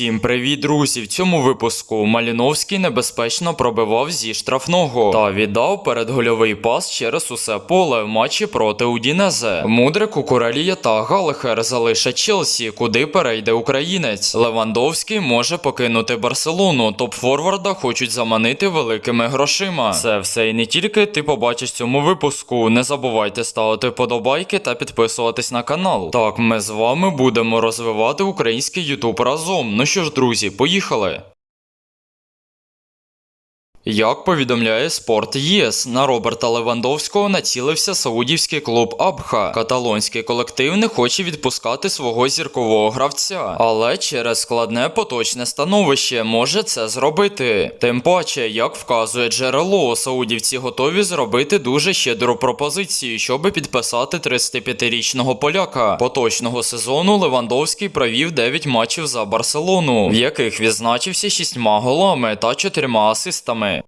Усім привіт, друзі! В цьому випуску Маліновський небезпечно пробивав зі штрафного та віддав передгольовий пас через усе поле в матчі проти Удінезе. Мудрик Кукурелія та Галахер залишать Челсі, куди перейде українець. Левандовський може покинути Барселону. Топ-форварда хочуть заманити великими грошима. Це все і не тільки ти побачиш в цьому випуску. Не забувайте ставити вподобайки та підписуватись на канал. Так, ми з вами будемо розвивати український Ютуб разом. Ну що ж, друзі, поїхали. Як повідомляє Спорт ЄС, на Роберта Левандовського націлився саудівський клуб Абха. Каталонський колектив не хоче відпускати свого зіркового гравця, але через складне поточне становище може це зробити. Тим паче, як вказує джерело, саудівці готові зробити дуже щедру пропозицію, щоб підписати 35-річного поляка. Поточного сезону Левандовський провів 9 матчів за Барселону, в яких відзначився 6 голами та 4 асистами.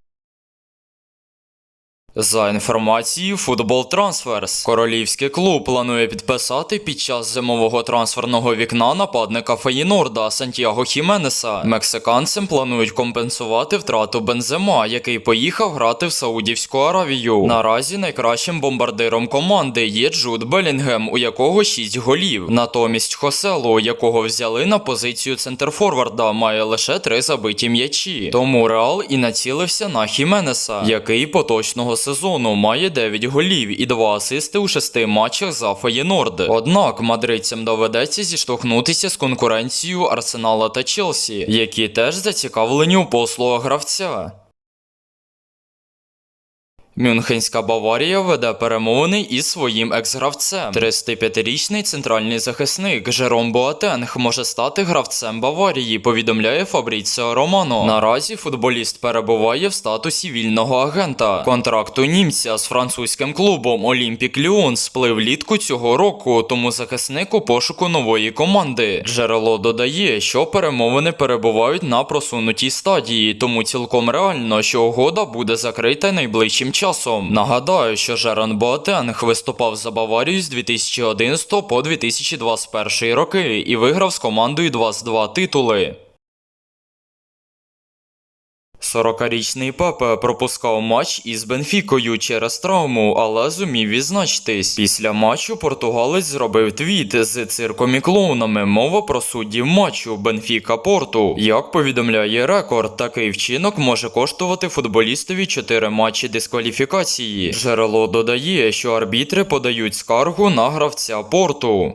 За інформацією Football Transfers, королівський клуб планує підписати під час зимового трансферного вікна нападника Феєнорда Сантьяго Хіменеса. Мексиканцям планують компенсувати втрату Бензема, який поїхав грати в Саудівську Аравію. Наразі найкращим бомбардиром команди є Джуд Белінгем, у якого 6 голів. Натомість Хосело, якого взяли на позицію центрфорварда, має лише 3 забиті м'ячі. Тому Реал і націлився на Хіменеса, який поточного сезону має 9 голів і 2 асисти у 6 матчах за Феєнорд. Однак мадридцям доведеться зіштовхнутися з конкуренцією Арсенала та Челсі, які теж зацікавлені у послугах гравця. Мюнхенська Баварія веде перемовини із своїм екс-гравцем. 35-річний центральний захисник Жером Боатенг може стати гравцем Баварії, повідомляє Фабріціо Романо. Наразі футболіст перебуває в статусі вільного агента. Контракт у німця з французьким клубом Олімпік Ліон сплив влітку цього року, тому захисник у пошуку нової команди. Джерело додає, що перемовини перебувають на просунутій стадії, тому цілком реально, що угода буде закрита найближчим часом. Нагадаю, що Жерон Боатенг виступав за Баварію з 2011 по 2021 роки і виграв з командою 22 титули. 40-річний Пепе пропускав матч із Бенфікою через травму, але зумів відзначитись. Після матчу португалець зробив твіт з цирком і клоунами. Мова про суддів матчу Бенфіка Порту. Як повідомляє рекорд, такий вчинок може коштувати футболістові 4 матчі дискваліфікації. Джерело додає, що арбітри подають скаргу на гравця порту.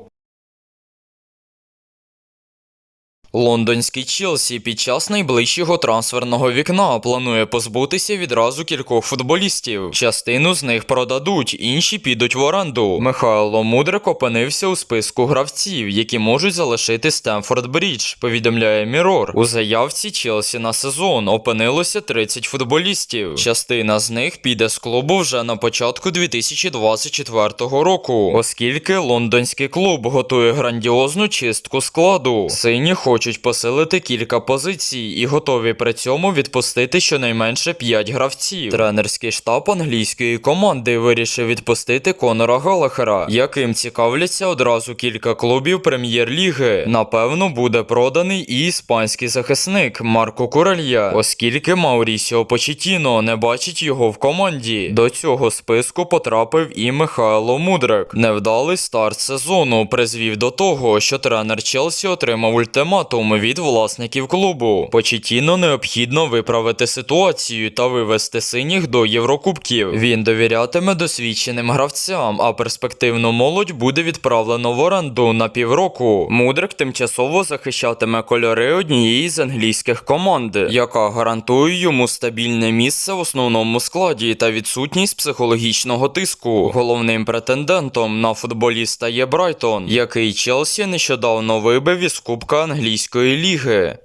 Лондонський Челсі під час найближчого трансферного вікна планує позбутися відразу кількох футболістів. Частину з них продадуть, інші підуть в оренду. Михайло Мудрик опинився у списку гравців, які можуть залишити Стемфорд Брідж, повідомляє Мірор. У заявці Челсі на сезон опинилося 30 футболістів. Частина з них піде з клубу вже на початку 2024 року, оскільки лондонський клуб готує грандіозну чистку складу. Сині хочуть посилити кілька позицій і готові при цьому відпустити щонайменше 5 гравців. Тренерський штаб англійської команди вирішив відпустити Конора Галахера, яким цікавляться одразу кілька клубів прем'єр-ліги. Напевно, буде проданий і іспанський захисник Марко Курелья, оскільки Маурісіо Почетіно не бачить його в команді. До цього списку потрапив і Михайло Мудрик. Невдалий старт сезону призвів до того, що тренер Челсі отримав ультиматум від власників клубу. Почетіно необхідно виправити ситуацію та вивести синіх до Єврокубків. Він довірятиме досвідченим гравцям, а перспективну молодь буде відправлено в оренду на півроку. Мудрик тимчасово захищатиме кольори однієї з англійських команд, яка гарантує йому стабільне місце в основному складі та відсутність психологічного тиску. Головним претендентом на футболіста є Брайтон, який Челсі нещодавно вибив із Кубка англійської ліги.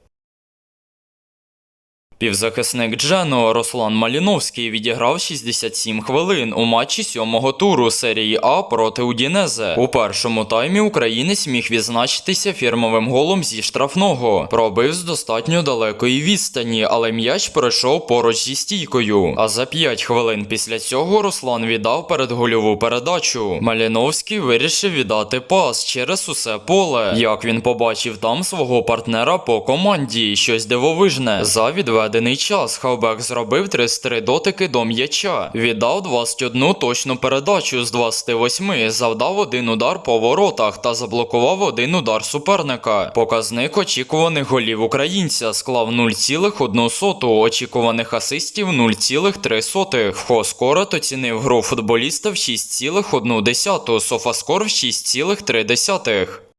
Півзахисник Джено Руслан Маліновський відіграв 67 хвилин у матчі сьомого туру серії А проти Удінезе. У першому таймі українець міг відзначитися фірмовим голом зі штрафного. Пробив з достатньо далекої відстані, але м'яч пройшов поруч зі стійкою. А за 5 хвилин після цього Руслан віддав передгольову передачу. Маліновський вирішив віддати пас через усе поле. Як він побачив там свого партнера по команді, щось дивовижне. За відведений час Хавбек зробив 33 дотики до м'яча. Віддав 21 точну передачу з 28, завдав один удар по воротах та заблокував один удар суперника. Показник очікуваних голів українця склав 0,1, очікуваних асистів 0,3. Хоскорот оцінив гру футболіста в 6,1, Софаскор в 6,3.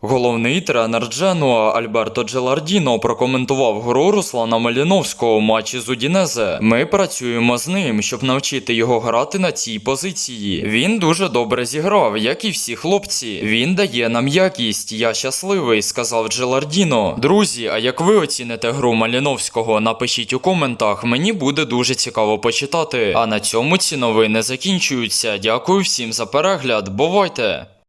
Головний тренер Дженуа Альберто Джелардіно прокоментував гру Руслана Маліновського у матчі з Удінезе. Ми працюємо з ним, щоб навчити його грати на цій позиції. Він дуже добре зіграв, як і всі хлопці. Він дає нам якість. Я щасливий, сказав Джелардіно. Друзі, а як ви оціните гру Маліновського? Напишіть у коментах. Мені буде дуже цікаво почитати. А на цьому ці новини закінчуються. Дякую всім за перегляд. Бувайте!